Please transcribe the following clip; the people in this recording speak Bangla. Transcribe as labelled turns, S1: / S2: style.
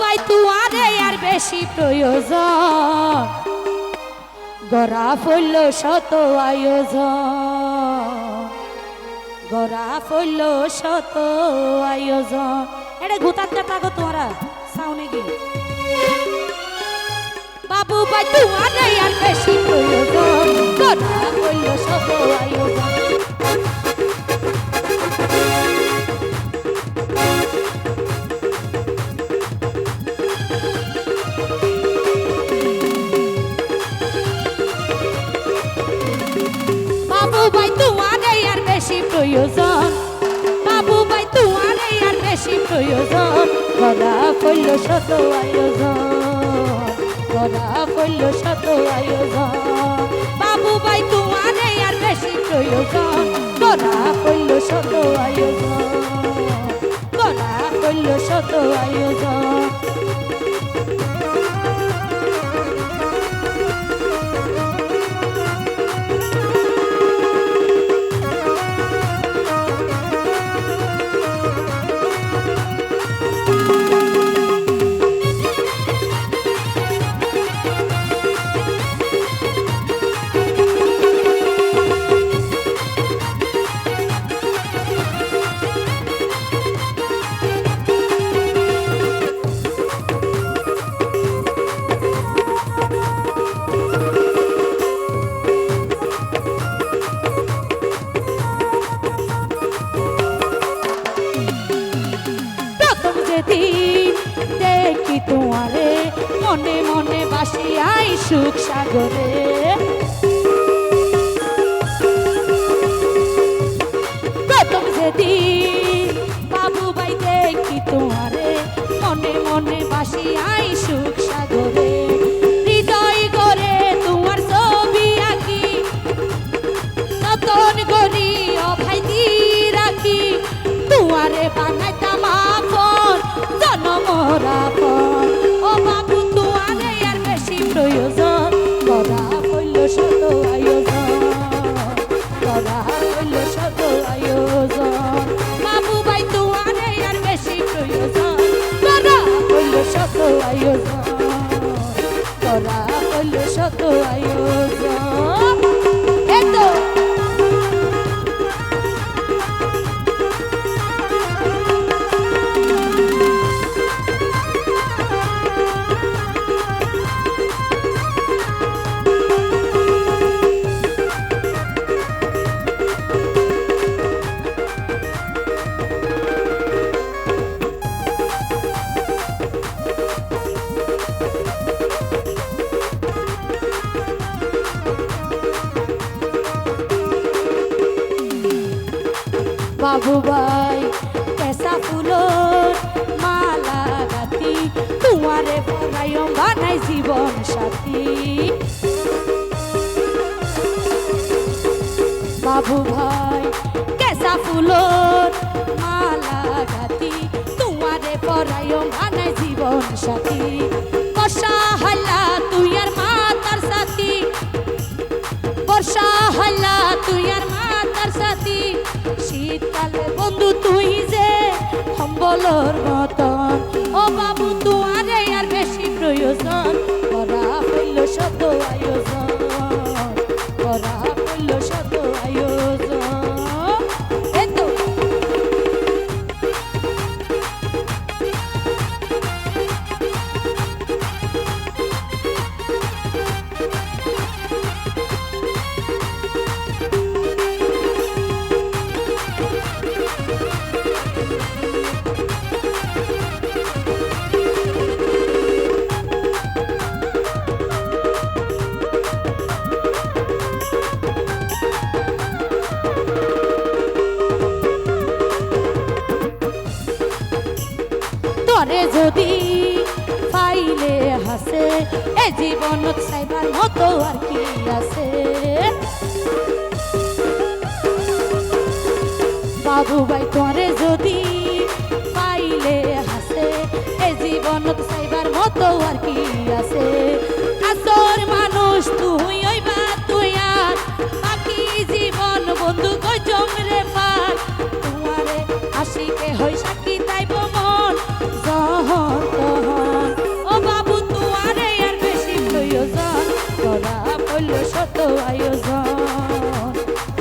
S1: ভাই তুয়ারে আর বেশি প্রয়োজন। গড়া ফল শত আয়োজন। গড়া ফল শত আয়োজন। এটা ঘুতার কাটা তোমরা, সাউনে গিয়ে। বাবু ভাই তুয়ারে আর বেশি প্রয়োজন। গড়া ফল শত আয়োজন। প্রয়োজন। বাবু ভাই তোমারে আর বেশি প্রয়োজন। গড়া ফল শত আয়োজন। গড়া ফল শত আয়োজন। বাবু ভাই তোমারে আর বেশি প্রয়োজন। গড়া ফল শত আয়োজন। গড়া ফল শত আয়োজন। তোমারে মনে মনে বাসি আই সুখ সাগরে। আয়োজন বাবু ভাই। কেসা ফুলর মালা গাতি তোমারে পরায় বানাই জীবন সাথী। বাবু ভাই কেসা ফুলর মালা গাতি তোমারে পরায় বানাই জীবন সাথী। তুই যে সম্বলর মতন তরে যদি পাইলে হাসে, এ জীবনত চাইবার মতো আর কি আছে? বাবু ভাই তরে যদি পাইলে হাসে, এ জীবনত চাইবার মতো আর কি আছে? আসর মানুষ, তুই ওই বা তুই আর বাকি জীবন বন্ধু কই জমরে পার? তোমারে আশিকে হই